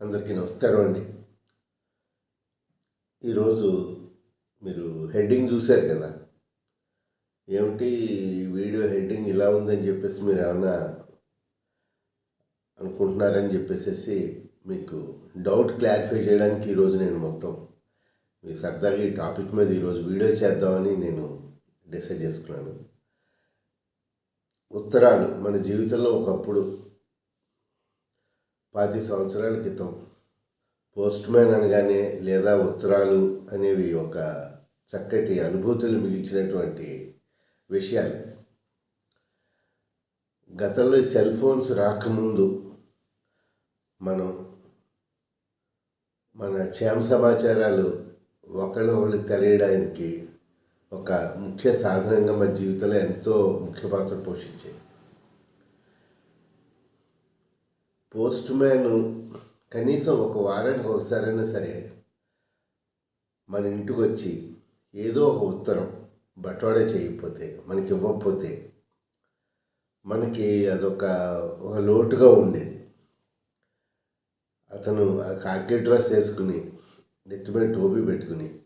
అందరికీ నమస్కారం అండి. ఈరోజు మీరు హెడ్డింగ్ చూశారు కదా? ఏమిటి వీడియో హెడ్డింగ్ ఇలా ఉందని చెప్పేసి మీరు ఏమన్నా అనుకుంటున్నారని చెప్పేసి మీకు డౌట్ క్లారిఫై చేయడానికి ఈరోజు నేను మొత్తం మీ సరదాగా ఈ టాపిక్ మీద ఈరోజు వీడియో చేద్దామని నేను డిసైడ్ చేసుకున్నాను. ఉత్తరాలు మన జీవితంలో ఒకప్పుడు పాతి సంవత్సరాల క్రితం పోస్ట్ మ్యాన్ అనగానే లేదా ఉత్తరాలు అనేవి ఒక చక్కటి అనుభూతులు మిగిల్చినటువంటి విషయాలు. గతంలో ఈ సెల్ ఫోన్స్ రాకముందు మనం మన క్షేమ సమాచారాలు ఒకళ్ళు ఒకళ్ళు తెలియడానికి ఒక ముఖ్య సాధనంగా మన జీవితంలో ఎంతో ముఖ్య పాత్ర పోషించాయి. పోస్ట్ మ్యాన్ కనీసం ఒక వారానికి ఒకసారైనా సరే మన ఇంటికి వచ్చి ఏదో ఒక ఉత్తరం బట్వాడా చేయకపోతే మనకి ఇవ్వకపోతే మనకి అదొక ఒక లోటుగా ఉండేది. అతను ఆ కాకి డ్రెస్ వేసుకుని నెత్తి మీద టోపీ పెట్టుకుని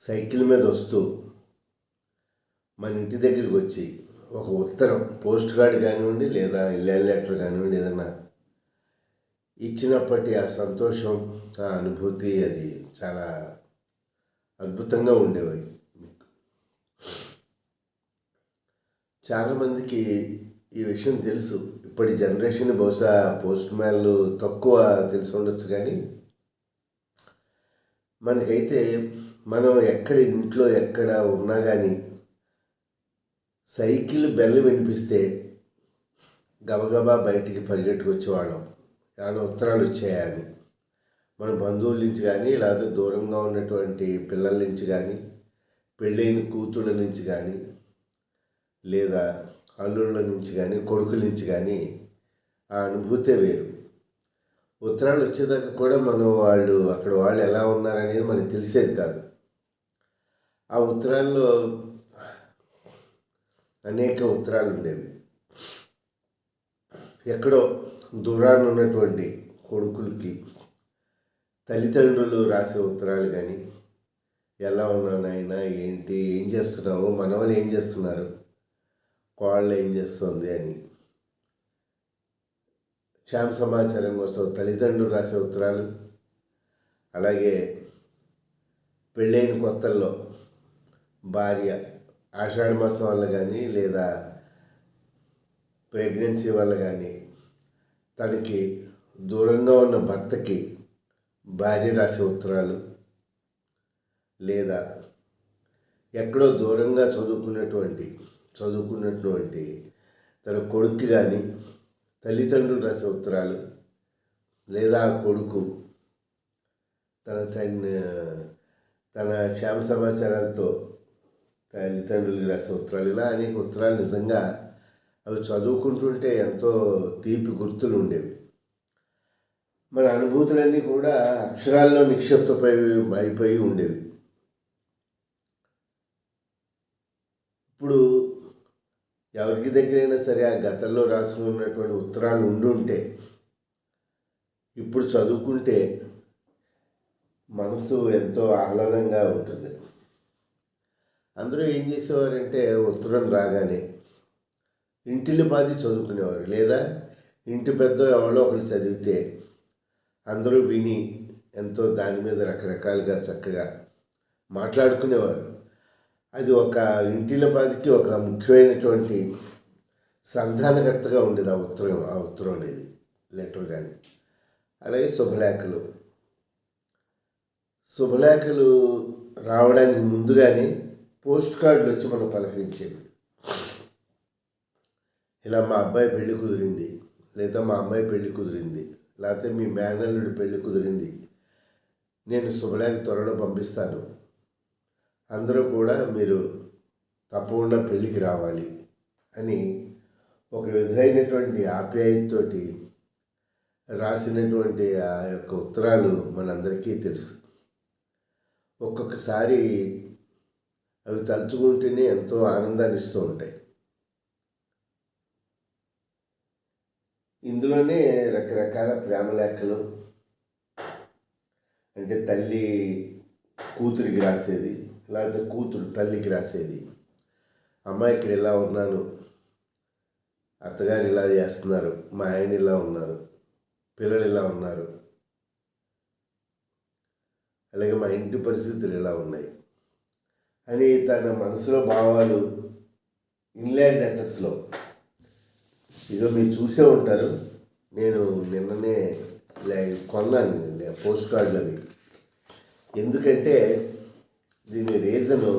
సైకిల్ మీద వస్తూ మన ఇంటి దగ్గరికి వచ్చి ఒక ఉత్తరం పోస్ట్ కార్డ్ కానివ్వండి లేదా ఇల్లెన్ లెటర్ కానివ్వండి ఏదన్నా ఇచ్చినప్పటి ఆ సంతోషం ఆ అనుభూతి అది చాలా అద్భుతంగా ఉండేవి మీకు. చాలామందికి ఈ విషయం తెలుసు. ఇప్పటి జనరేషన్ బహుశా పోస్ట్ మ్యాన్లు తక్కువ తెలిసి ఉండొచ్చు కానీ మనకైతే మనం ఎక్కడ ఇంట్లో ఎక్కడ ఉన్నా కానీ సైకిల్ బెల్ వినిపిస్తే గబగబా బయటికి పరిగెట్టుకొచ్చేవాళ్ళం. ఏమైనా ఉత్తరాలు వచ్చాయని మన బంధువుల నుంచి కానీ లేకపోతే దూరంగా ఉన్నటువంటి పిల్లల నుంచి కానీ పెళ్ళైన కూతుళ్ళ నుంచి కానీ లేదా అల్లుళ్ళ నుంచి కానీ కొడుకుల నుంచి కానీ ఆ అనుభూతే వేరు. ఉత్తరాలు వచ్చేదాకా కూడా మనం వాళ్ళు అక్కడ వాళ్ళు ఎలా ఉన్నారనేది మనకి తెలిసేది కాదు. ఆ ఉత్తరాల్లో అనేక ఉత్తరాలు ఉండేవి. ఎక్కడో దూరాన్ని ఉన్నటువంటి కొడుకులకి తల్లిదండ్రులు రాసే ఉత్తరాలు కానీ ఎలా ఉన్నావు నాయన ఏంటి ఏం చేస్తున్నావు మనవలు ఏం చేస్తున్నారు కోళ్ళు ఏం చేస్తుంది అని క్షేమ సమాచారం కోసం తల్లిదండ్రులు రాసే ఉత్తరాలు అలాగే పెళ్ళైన కొత్తల్లో భార్య ఆషాఢ మాసం వల్ల కానీ లేదా ప్రెగ్నెన్సీ వల్ల కానీ తనకి దూరంగా ఉన్న భర్తకి భార్య రాసే ఉత్తరాలు లేదా ఎక్కడో దూరంగా చదువుకున్నటువంటి చదువుకున్నటువంటి తన కొడుక్కి కానీ తల్లిదండ్రులు రాసే ఉత్తరాలు లేదా ఆ కొడుకు తన తన తన క్షేమ సమాచారాలతో తల్లిదండ్రులకి రాసే ఉత్తరాలు ఇలా అనేక ఉత్తరాలు నిజంగా అవి చదువుకుంటుంటే ఎంతో తీపి గుర్తులు ఉండేవి. మన అనుభూతులన్నీ కూడా అక్షరాల్లో నిక్షిప్తపై అయిపోయి ఉండేవి. ఇప్పుడు ఎవరికి దగ్గరైనా సరే ఆ గతంలో రాసుకున్నటువంటి ఉత్తరాలు ఉండుంటే ఇప్పుడు చదువుకుంటే మనసు ఎంతో ఆహ్లాదంగా ఉంటుంది. అందరూ ఏం చేసేవారంటే ఉత్తరం రాగానే ఇంటిని బాధి చదువుకునేవారు. లేదా ఇంటి పెద్ద ఎవరో ఒకరు చదివితే అందరూ విని ఎంతో దాని మీద రకరకాలుగా చక్కగా మాట్లాడుకునేవారు. అది ఒక ఇంటిల బాధికి ఒక ముఖ్యమైనటువంటి సంధానకర్తగా ఉండేది ఆ ఉత్తరం ఆ ఉత్తరం అనేది లెటర్ కానీ. అలాగే శుభలేఖలు. శుభలేఖలు రావడానికి ముందుగానే పోస్ట్ కార్డులు వచ్చి మనం పలకరించేవి. ఇలా మా అబ్బాయి పెళ్ళి కుదిరింది లేదా మా అమ్మాయి పెళ్ళి కుదిరింది లేకపోతే మీ మేనల్లుడి పెళ్ళి కుదిరింది నేను శుభలేఖ త్వరలో పంపిస్తాను. అందరూ కూడా మీరు తప్పకుండా పెళ్ళికి రావాలి అని ఒక విధమైనటువంటి ఆప్యాయతతోటి రాసినటువంటి ఆ యొక్క ఉత్తరాలు మనందరికీ తెలుసు. ఒక్కొక్కసారి అవి తలుచుకుంటేనే ఎంతో ఆనందాన్ని ఇస్తూ ఉంటాయి. ఇందులోనే రకరకాల ప్రేమ లేఖలు అంటే తల్లి కూతురికి రాసేది లేకపోతే కూతురు తల్లికి రాసేది అమ్మాయి ఇక్కడ ఇలా ఉన్నాను అత్తగారు ఇలా చేస్తున్నారు మా ఆయన ఇలా ఉన్నారు పిల్లలు ఇలా ఉన్నారు అలాగే మా ఇంటి పరిస్థితులు ఇలా ఉన్నాయి. అని తన మనసులో భావాలు ఇన్లాండ్ లెటర్స్లో ఇదో మీరు చూసే ఉంటారు. నేను నిన్ననే లే కొన్నాను లే- పోస్ట్ కార్డులు అవి ఎందుకంటే దీని రీజను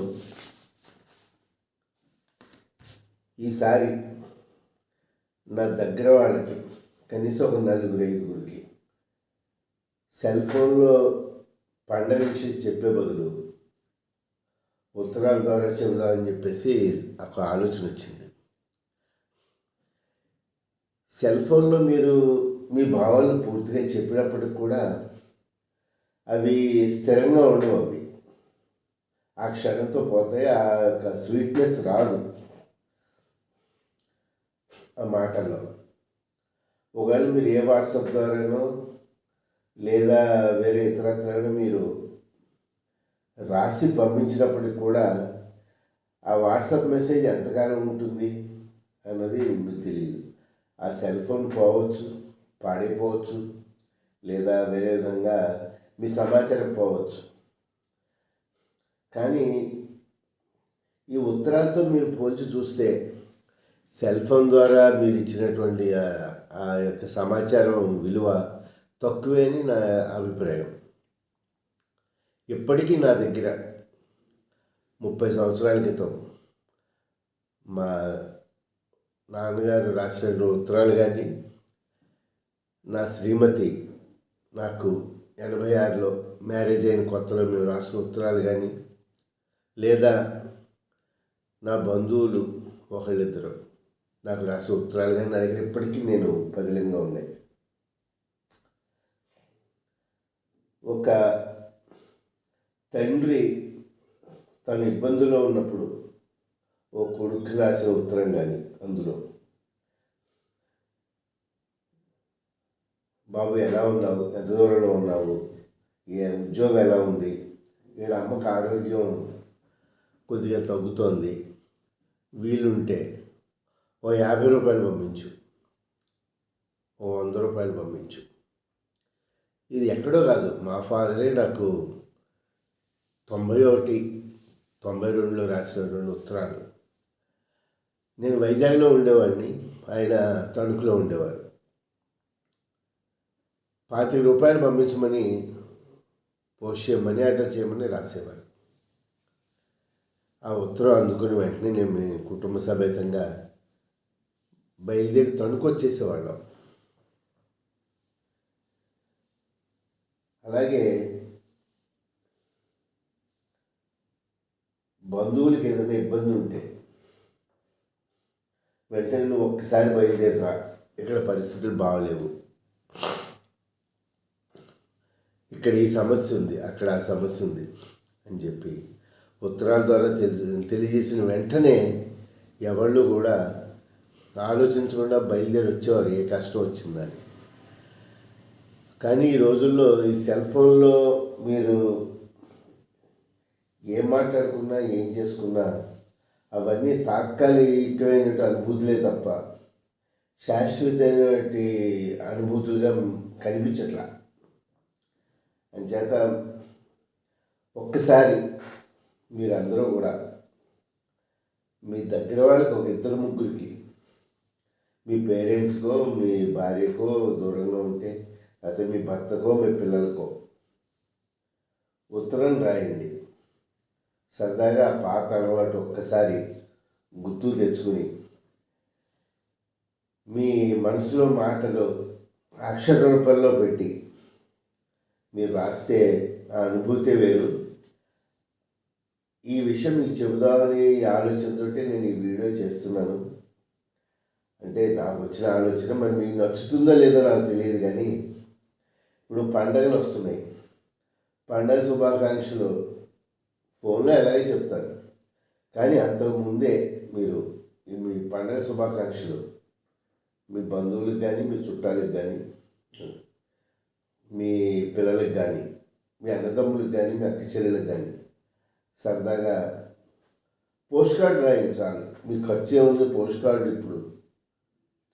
ఈసారి నా దగ్గర వాళ్ళకి కనీసం ఒక నలుగురు ఐదుగురికి సెల్ ఫోన్లో పండగ విషయం చెప్పే బదులు ఉత్తరాల ద్వారా చెబుదామని చెప్పేసి ఒక ఆలోచన వచ్చింది. సెల్ ఫోన్లో మీరు మీ భావాలను పూర్తిగా చెప్పినప్పటికి కూడా అవి స్థిరంగా ఉండవు అవి. ఆ క్షణంతో పోతే ఆ యొక్క స్వీట్నెస్ రాదు ఆ మాటల్లో. ఒకవేళ మీరు ఏ వాట్సాప్ ద్వారానో లేదా వేరే ఇతరత్రైనా మీరు రాసి పంపించినప్పటికి కూడా ఆ వాట్సాప్ మెసేజ్ ఎంతకాలం ఉంటుంది అన్నది మీకు తెలియదు. ఆ సెల్ ఫోన్ పోవచ్చు పాడైపోవచ్చు లేదా వేరే విధంగా మీ సమాచారం పోవచ్చు. కానీ ఈ ఉత్తరాలతో మీరు పోల్చి చూస్తే సెల్ ఫోన్ ద్వారా మీరు ఇచ్చినటువంటి ఆ- ఆ యొక్క సమాచారం విలువ తక్కువే అని నా అభిప్రాయం. ఇప్పటికీ నా దగ్గర ముప్పై సంవత్సరాల క్రితం మా నాన్నగారు రాసిన ఉత్తరాలు కానీ నా శ్రీమతి నాకు ఎనభై ఆరులో మ్యారేజ్ అయిన కొత్తలో మేము రాసిన ఉత్తరాలు కానీ లేదా నా బంధువులు ఒకళ్ళిద్దరు నాకు రాసిన ఉత్తరాలు కానీ నా దగ్గర ఇప్పటికీ నేను పదిలంగా ఉన్నాయి. ఒక తండ్రి తను ఇబ్బందుల్లో ఉన్నప్పుడు ఓ కొడుకు రాసిన ఉత్తరం కానీ అందులో. బాబు ఎలా ఉన్నావు? ఎంత దూరంలో ఉన్నావు? ఏ ఉద్యోగం ఎలా ఉంది? వీళ్ళ అమ్మకి ఆరోగ్యం కొద్దిగా తగ్గుతోంది. వీలుంటే ఓ యాభై రూపాయలు పంపించు. ఓ వంద రూపాయలు పంపించు. ఇది ఎక్కడో కాదు మా ఫాదరే నాకు తొంభై ఒకటి తొంభై రెండులో రాసిన రెండు ఉత్తరాలు. నేను వైజాగ్లో ఉండేవాడిని ఆయన తణుకులో ఉండేవారు. పాతిక రూపాయలు పంపించమని పోస్ట్ చేయమని ఆర్డర్ చేయమని రాసేవారు. ఆ ఉత్తరం అందుకుని వెంటనే నేను మీ కుటుంబ సమేతంగా బయలుదేరి తణుకు వచ్చేసేవాళ్ళం అలాగే బంధువులకి ఏదైనా ఇబ్బంది ఉంటే వెంటనే నువ్వు ఒక్కసారి బయలుదేరరా. ఇక్కడ పరిస్థితులు బాగలేవు. ఇక్కడ ఈ సమస్య ఉంది అక్కడ ఆ సమస్య ఉంది అని చెప్పి ఉత్తరాల ద్వారా తెలి తెలియజేసిన వెంటనే ఎవళ్ళు కూడా ఆలోచించకుండా బయలుదేరి వచ్చేవారు ఏ కష్టం వచ్చిందని. కానీ ఈ రోజుల్లో ఈ సెల్ ఫోన్లో మీరు ఏం మాట్లాడుకున్నా ఏం చేసుకున్నా అవన్నీ తాత్కాలికమైన అనుభూతులే తప్ప శాశ్వతమైనటువంటి అనుభూతులుగా కనిపించట్లా. అంచేత ఒక్కసారి మీరందరూ కూడా మీ దగ్గర వాళ్ళకి ఒక ఇద్దరు ముగ్గురికి మీ పేరెంట్స్కో మీ భార్యకో దూరంగా ఉంటే లేకపోతే మీ భర్తకో మీ పిల్లలకో ఉత్తరం రాయండి. సరదాగా పాత అలవాటు ఒక్కసారి గుర్తు తెచ్చుకుని మీ మనసులో మాటలు అక్షర రూపంలో పెట్టి మీరు రాస్తే ఆ అనుభూతే వేరు. ఈ విషయం మీకు చెబుదామని ఈ నేను ఈ వీడియో చేస్తున్నాను. అంటే నాకు వచ్చిన ఆలోచన మరి మీకు నచ్చుతుందో లేదో నాకు తెలియదు కానీ ఇప్పుడు పండగలు వస్తున్నాయి. పండగ శుభాకాంక్షలు ఫోన్లో ఎలాగే చెప్తారు. కానీ అంతకుముందే మీరు ఈ మీ పండగ శుభాకాంక్షలు. మీ బంధువులకు కానీ మీ చుట్టాలకు కానీ మీ పిల్లలకు కానీ మీ అన్నదమ్ములకు కానీ మీ అక్క చెల్లెలకు కానీ సరదాగా పోస్ట్ కార్డు రాయండి చాలు. మీ ఖర్చు ఏముంది? పోస్ట్ కార్డు ఇప్పుడు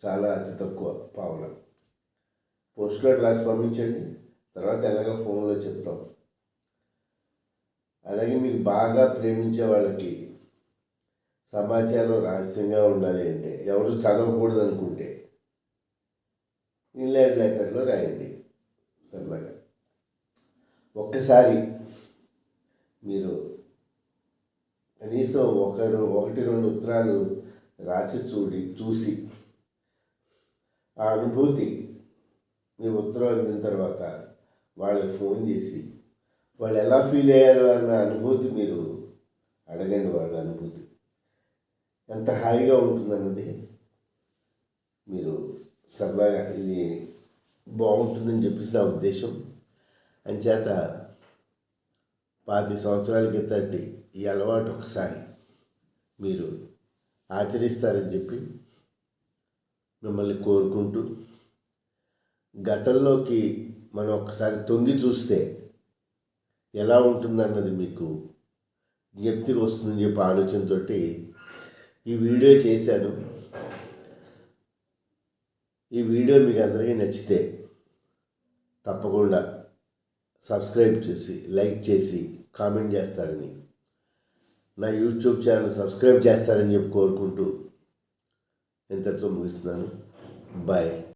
చాలా అతి తక్కువ పావుల. పోస్ట్ కార్డు రాసి పంపించండి. తర్వాత ఎలాగో ఫోన్లో చెప్తాం. అలాగే మీకు బాగా ప్రేమించే వాళ్ళకి సమాచారం రహస్యంగా ఉండాలి అంటే ఎవరు చదవకూడదు అనుకుంటే ఇన్లైన్ లెటర్లో రాయండి. సరదాగా. ఒక్కసారి మీరు కనీసం ఒకరు ఒకటి రెండు ఉత్తరాలు రాసి చూడి చూసి ఆ అనుభూతి మీ ఉత్తరం అందిన తర్వాత వాళ్ళకి ఫోన్ చేసి వాళ్ళు ఎలా ఫీల్ అయ్యారు అన్న అనుభూతి మీరు అడగండి వాళ్ళ అనుభూతి. ఎంత హాయిగా ఉంటుందన్నది మీరు సరదాగా ఇది బాగుంటుందని చెప్పేసి నా ఉద్దేశం. అంచేత పాతి సంవత్సరాల తట్టి ఈ అలవాటు ఒకసారి మీరు ఆచరిస్తారని చెప్పి మిమ్మల్ని కోరుకుంటూ గతంలోకి మనం ఒకసారి తొంగి చూస్తే ఎలా ఉంటుందన్నది మీకు జ్ఞప్తికి వస్తుందని చెప్పి ఆలోచనతో ఈ వీడియో చేశాను. ఈ వీడియో మీకు అందరికీ నచ్చితే తప్పకుండా సబ్స్క్రైబ్ చేసి లైక్ చేసి కామెంట్ చేస్తారని నా యూట్యూబ్ ఛానల్ సబ్స్క్రైబ్ చేస్తారని చెప్పి కోరుకుంటూ ఇంతటితో ముగిస్తున్నాను. బాయ్.